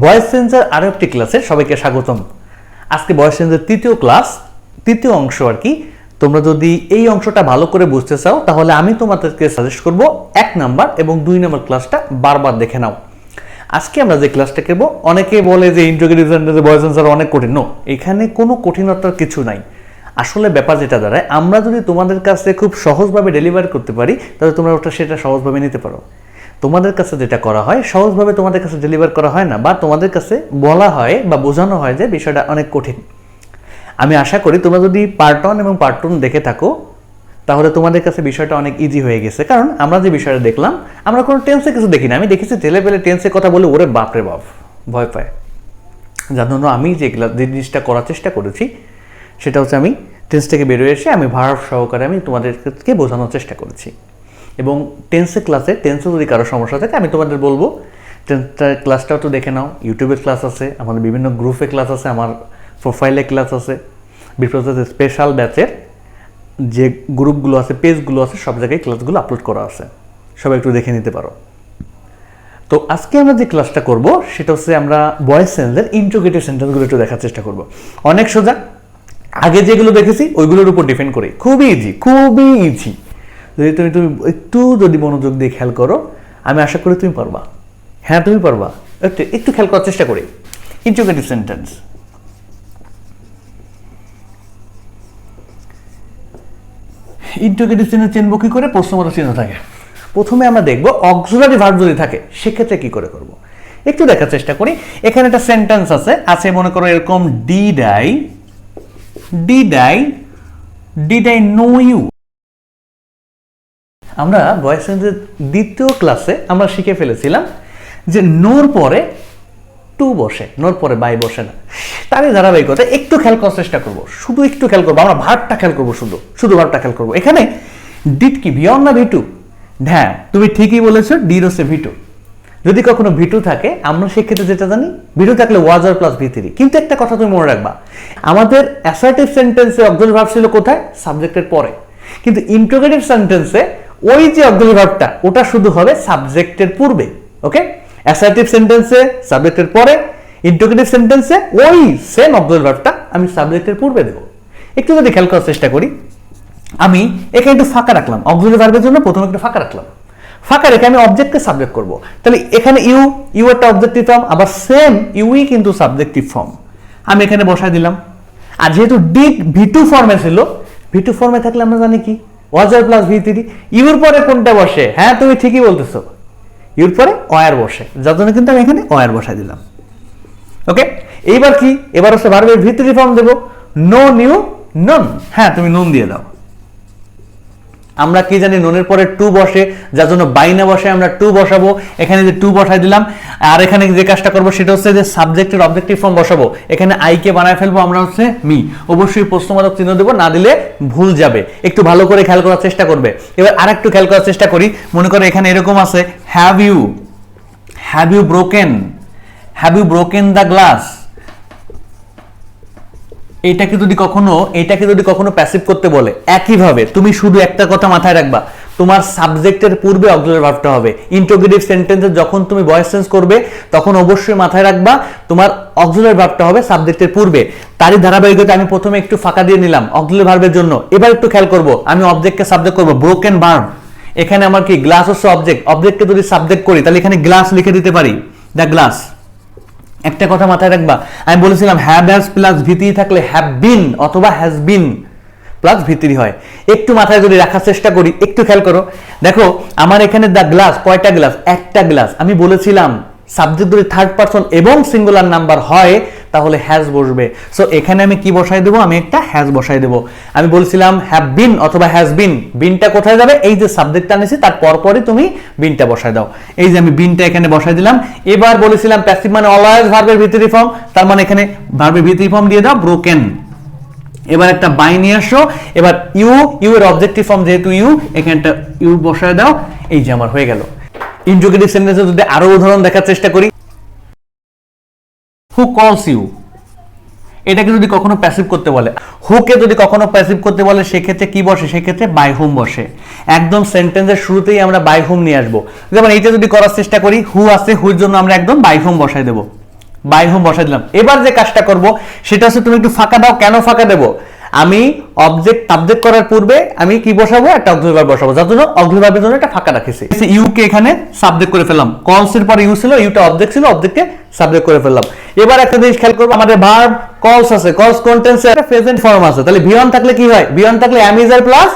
Voice sensor আরও একটি ক্লাসে সবাইকে স্বাগতম। আজকে ভয়েস সেন্সার তৃতীয় ক্লাস, তৃতীয় অংশ আর কি। তোমরা যদি এই অংশটা ভালো করে বুঝতে চাও, তাহলে আমি তোমাদেরকে সাজেস্ট করব এক নাম্বার এবং দুই নাম্বার ক্লাসটা বারবার দেখে নাও। আজকে আমরা যে ক্লাসটা করব, অনেকে বলে যে সেন্টেন্সে ভয়েস সেন্সার অনেক কঠিন। নো এখানে কোনো কঠিনতার কিছু নাই। আসলে ব্যাপার যেটা দাঁড়ায়, আমরা যদি তোমাদের কাছে খুব সহজভাবে ডেলিভার করতে পারি, তাহলে তোমরা ওটা সেটা সহজভাবে নিতে পারো। তোমাদের কাছে যেটা করা হয়, সহজভাবে তোমাদের কাছে ডেলিভার করা হয় না, বা তোমাদের কাছে বলা হয় বা বোঝানো হয় যে বিষয়টা অনেক কঠিন। আমি আশা করি তোমরা যদি পার্ট ওয়ান এবং পার্ট টু দেখে থাকো, তাহলে তোমাদের কাছে বিষয়টা অনেক ইজি হয়ে গেছে। কারণ আমরা যে বিষয়টা দেখলাম, আমরা কোনো টেন্সে কিছু দেখি না। আমি দেখেছি ছেলে পেলে টেন্সে কথা বলে, ওরে বাপরে বাপ, ভয় পায়। যার জন্য আমি যে জিনিসটা করার চেষ্টা করেছি, সেটা হচ্ছে আমি টেন্স থেকে বেরোয় এসে আমি ভাড়া সহকারে আমি তোমাদেরকে বোঝানোর চেষ্টা করেছি। এবং টেন্সে ক্লাসে টেন্সে যদি কারও সমস্যা থাকে, আমি তোমাদের বলব টেন্সটার ক্লাসটাও তো দেখে নাও। ইউটিউবে ক্লাস আছে, আমাদের বিভিন্ন গ্রুপে ক্লাস আছে, আমার প্রোফাইলে ক্লাস আছে। বিপ্লব স্পেশাল ব্যাচের যে গ্রুপগুলো আছে পেজগুলো আছে, সব জায়গায় ক্লাসগুলো আপলোড করা আছে। সবাই একটু দেখে নিতে পারো। তো আজকে আমরা যে ক্লাসটা করব, সেটা হচ্ছে আমরা ভয়েস সেন্সের ইন্ট্রোগেটিভ সেন্টেন্সগুলো একটু দেখার চেষ্টা করব। অনেক সোজা, আগে যেগুলো দেখেছি, ওইগুলোর উপর ডিপেন্ড করে। খুবই ইজি খুবই ইজি যদি তুমি তুমি একটু যদি মনোযোগ দিয়ে খেয়াল করো, আমি আশা করি তুমি পারবা। হ্যাঁ তুমি পারবা। একটু একটু খেয়াল করার চেষ্টা করি। ইন্ট্রোগেটিভ সেন্টেন্স ইন্ট্রোগেটিভ চিহ্ন চিনব কি করে? প্রশ্নবোধক চিহ্ন থাকে। প্রথমে আমরা দেখব অক্সিলারি ভার্ব যদি থাকে, সেক্ষেত্রে কি করে করব? একটু দেখার চেষ্টা করি। এখানে একটা সেন্টেন্স আছে আছে মনে করো এরকম D die D die D die know you আমরা ভয়েস সেন্সের দ্বিতীয় ক্লাসে আমরা শিখে ফেলেছিলাম যে নোর পরে টু বসে, নোর পরে বাই বসে না। তারই ধারাবাহিকতা একটু খেয়াল করার চেষ্টা করব, শুধু একটু খেয়াল করব, আমরা ভার্বটা খেয়াল করব শুধু শুধু ভার্বটা খেয়াল করব। এখানে ডিট কি? ভিয়ন না ভিটু হ্যাঁ তুমি ঠিকই বলেছ ডির হচ্ছে ভিটু যদি কখনো ভিটু থাকে, আমরা সেক্ষেত্রে যেটা জানি ভিটু থাকলে ওয়াজার প্লাস ভি থ্রি। কিন্তু একটা কথা তুমি মনে রাখবা, আমাদের অ্যাসার্টিভ সেন্টেন্সে অক্সিলারি ভার্ব ছিল কোথায়? সাবজেক্টের পরে। কিন্তু ইন্টোগেটিভ সেন্টেন্সে ওই যে অক্সিলারি ভার্বটা ওটা শুধু হবে সাবজেক্টের পূর্বে ওকে অ্যাসার্টিভ সেন্টেন্সে সাবজেক্টের পরে ইন্টোগেটিভ সেন্টেন্সে ওই সেম অক্সিলারি ভার্বটা আমি সাবজেক্টের পূর্বে দেবো। একটু যদি খেয়াল করার চেষ্টা করি, আমি এখানে একটু ফাঁকা রাখলাম অক্সিলারি ভার্বের জন্য প্রথমে একটু ফাঁকা রাখলাম। ফাঁকা রেখে আমি অবজেক্টকে সাবজেক্ট করব। তাহলে এখানে ইউ ইউ একটা অবজেক্টিভ ফর্ম আবার সেম ইউই কিন্তু সাবজেক্টিভ ফর্ম আমি এখানে বসাই দিলাম। আর যেহেতু ডিড ভি টু ফর্মে ছিল ভিটু ফর্মে থাকলে আমরা জানি কি? Was are plus V three your পরে কোনটা বসে? হ্যাঁ তুমি ঠিকই বলতেছো। ইউর পরে অয়ার বসে। যার জন্য কিন্তু আমি এখানে অয়ার বসাই দিলাম। ওকে এইবার কি? এবার হচ্ছে ভার্বের ভিত্তি ফর্ম দেবো। নো নিউ নন হ্যাঁ তুমি নুন দিয়ে দাও। আমরা কি জানি, নুনের পরে টু বসে, যার জন্য বাইনে বসে আমরা টু বসাবো। এখানে যে টু বসাই দিলাম, আর এখানে যে কাজটা করব সেটা হচ্ছে যে সাবজেক্টের অবজেক্টিভ ফর্ম বসাবো। এখানে আইকে বানায় ফেলব, আমরা হচ্ছে মি অবশ্যই প্রশ্নবোধক চিহ্ন দেবো, না দিলে ভুল যাবে। একটু ভালো করে খেয়াল করার চেষ্টা করবে। এবার আর একটু খেয়াল করার চেষ্টা করি। মনে করো এখানে এরকম আছে have you have you broken have you broken the glass এটাকে যদি কখনো, এটাকে যদি কখনো প্যাসিভ করতে বলে, একইভাবে তুমি শুধু একটা কথা মাথায় রাখবা, তোমার সাবজেক্টের পূর্বে অক্সিলারি ভার্বটা হবে। ইন্টোগেটিভ সেন্টেন্সে যখন তুমি ভয়েস চেঞ্জ করবে, তখন অবশ্যই মাথায় রাখবা, তোমার অক্সিলারি ভার্বটা হবে সাবজেক্টের পূর্বে। তারই ধারাবাহিকতা আমি প্রথমে একটু ফাঁকা দিয়ে নিলাম অক্সিলারি ভার্বের জন্য। এবার একটু খেয়াল করব, আমি অবজেক্টকে সাবজেক্ট করব ব্রোকেন ভার্ব এখানে আমার কি গ্লাস হচ্ছে অবজেক্ট অবজেক্টকে যদি সাবজেক্ট করি, তাহলে এখানে গ্লাস লিখে দিতে পারি। দ্য গ্লাস একটা কথা মাথায় রাখবা। আমি বলেছিলাম হ্যাভ হ্যাজ প্লাস ভিত্তি থাকলে হ্যাভ বিন অথবা হ্যাজ বিন প্লাস ভিত্তি হয়। একটু মাথায় যদি রাখার চেষ্টা করি, একটু খেয়াল করো। দেখো, আমার এখানে দ্য গ্লাস কয়টা গ্লাস একটা গ্লাস আমি বলেছিলাম সাবজেক্ট যদি থার্ড পারসন এবং সিঙ্গুলার নাম্বার হয়, তাহলে হ্যাজ বসবে। সো এখানে আমি কি বসাই দেবো? আমি একটা হ্যাজ বসাই দেবো। আমি বলছিলাম হ্যাভ বিন অথবা হ্যাজ বিন বিনটা কোথায় যাবে? এই যে সাবজেক্টটা নিয়েছি তার পরপরই তুমি বিনটা বসাই দাও। এই যে আমি বিনটা এখানে বসাই দিলাম। এবার বলেছিলাম প্যাসিভ মানে অলওয়েজ ভার্বের ভিতরি ফর্ম তার মানে এখানে ভার্বের ভিতরি ফর্ম দিয়ে দাও ব্রোকেন এবার একটা বাই নিয়ে আসো। এবার ইউ ইউ এর অবজেক্টিভ ফর্ম যেহেতু ইউ এখানে একটা ইউ বসায় দাও। এই যে আমার হয়ে গেল। ইন্ট্রোগেটিভ সেন্টেন্সে যদি আরও উদাহরণ দেখার চেষ্টা করি। হু কলস ইউ এটাকে যদি কখনো প্যাসিভ করতে বলে। হুকে যদি কখনো প্যাসিভ করতে বলে, সেক্ষেত্রে কি বসে? সেক্ষেত্রে বাই হোম বসে। একদম সেন্টেন্সের শুরুতেই আমরা বাই হোম নিয়ে আসব। যেমন এইটা যদি করার চেষ্টা করি হু আছে হুর জন্য আমরা একদম বাই হোম বসাই দেবো। বাই হোম বসাই দিলাম। এবার যে কাজটা করব, সেটা হচ্ছে তুমি একটু ফাঁকা দাও। কেন ফাঁকা দেবো? আমি অবজেক্ট সাবজেক্ট করার পূর্বে আমি কি বসাবো? একটা অক্সিলারি বসাবো, যার জন্য অক্সিলারি জন্য একটা ফাঁকা রাখেছি। ইউ কে এখানে সাবজেক্ট করে ফেললাম। কলস এর পরে ইউ ছিল ইউটা অবজেক্ট ছিল অবজেক্টকে সাবজেক্ট করে ফেললাম। এবার একটা জিনিস খেয়াল করব, আমাদের ভার্ব কলস আছে। কলস কন্টেন্টস একটা প্রেজেন্ট ফর্ম আছে। তাহলে ভিয়ন থাকলে কি হয়? ভিয়ন থাকলে am is are plus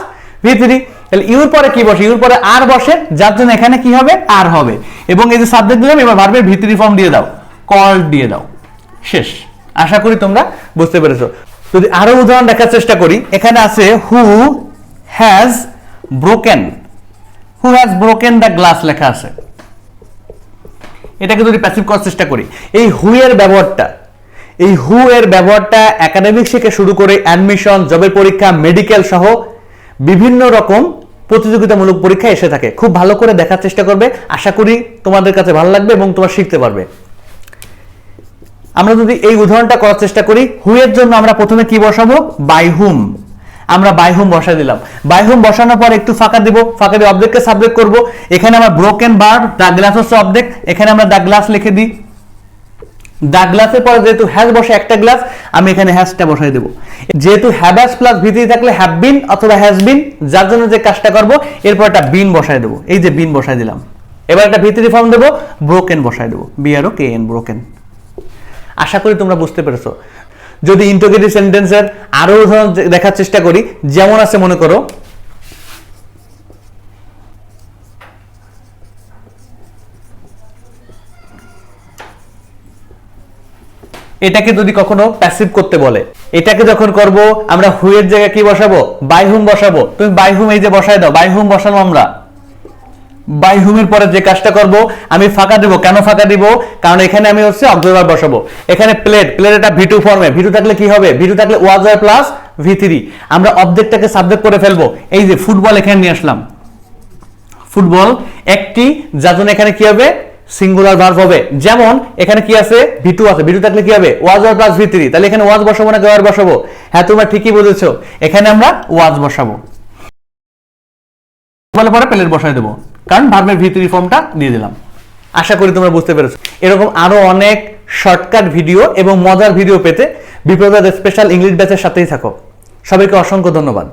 V three তাহলে ইউর পরে কি বসে? ইউর পরে আর বসে, যার জন্য এখানে কি হবে? আর হবে। এবং এই যে সাবজেক্ট দিলাম, এবার ভার্বের ভিতরি ফর্ম দিয়ে দাও। কল দিয়ে দাও। শেষ। আশা করি তোমরা বুঝতে পেরেছ। যদি আরও উদাহরণ দেখার চেষ্টা করি, এখানে আছে who has broken who has broken the glass লেখা আছে। এটাকে যদি প্যাসিভ করার চেষ্টা করি, এই হু এর ব্যবহারটা, এই হু এর ব্যবহারটা একাডেমিক থেকে শুরু করে অ্যাডমিশন জবের পরীক্ষা মেডিকেল সহ বিভিন্ন রকম প্রতিযোগিতামূলক পরীক্ষা এসে থাকে। খুব ভালো করে দেখার চেষ্টা করবে। আশা করি তোমাদের কাছে ভালো লাগবে এবং তোমরা শিখতে পারবে। আমরা যদি এই উদাহরণটা করার চেষ্টা করি হু এর জন্য আমরা প্রথমে কি বসাবো? বাই হুম আমরা বাই হুম বসাই দিলাম। বাই হুম বসানোর পর একটু ফাঁকা দিব, ফাঁকা দিয়ে অবজেক্টকে সাবজেক্ট করব। এখানে আমরা ব্রোকেন বার দা গ্লাস হচ্ছে অবজেক্ট এখানে আমরা দা গ্লাস লিখে দিই। দা গ্লাসের পরে যেহেতু হ্যাজ বসে একটা গ্লাস আমি এখানে হ্যাজটা বসাই দেবো। যেহেতু হ্যাভাস প্লাস ভিতরে থাকলে হ্যাভ বিন অথবা হ্যাজ বিন যার জন্য যে কাজটা করব, এরপর একটা বিন বসাই দেবো। এই যে বিন বসাই দিলাম। এবার একটা ভিতরি ফর্ম দেবো ব্রোকেন বসাই দেবো। B R O K N broken আশা করি তোমরা বুঝতে পেরেছ। যদি ইন্টোগেটিভ সেন্টেন্সের আরও উদাহরণ দেখার চেষ্টা করি, যেমন আছে মনে করো, এটাকে যদি কখনো প্যাসিভ করতে বলে, এটাকে যখন করব, আমরা হুয়ের জায়গায় কি বসাবো? বাই হুম বসাবো? তুমি বাই হুম এই যে বসাই দাও বাই হুম আমরা। বাই হুমের পরে যে কাজটা করব, আমি ফাঁকা দিব। কেন ফাঁকা দিব? কারণ এখানে আমি হচ্ছে অবজারভার বসাবো। এখানে প্লেট প্লেট এটা ভিটু ফর্মে ভিটু থাকলে কি হবে? ভিটু থাকলে was are plus V three আমরা অবজেক্টটাকে সাবজেক্ট করে ফেলব। এই যে ফুটবল এখানে নিয়ে আসলাম। ফুটবল একটি, যার জন্য এখানে কি হবে? সিঙ্গুলার ভার্ব হবে। যেমন, এখানে কি আছে? ভিটু আছে। ভিটু থাকলে কি হবে? Was are plus V three তাহলে এখানে ওয়াজ বসাবো না ওয়ার বসাবো? হ্যাঁ তোমরা ঠিকই বলেছ এখানে আমরা ওয়াজ বসাবো। পরে প্লেট বসাই দেবো। কারণ ভার্বের ভিতরি ফর্মটা দিয়ে দিলাম। আশা করি তোমরা বুঝতে পেরেছ। এরকম আরও অনেক শর্টকাট ভিডিও এবং মজার ভিডিও পেতে বিপ্লবের স্পেশাল ইংলিশ ব্যাচের সাথেই থাকো। সবাইকে অসংখ্য ধন্যবাদ।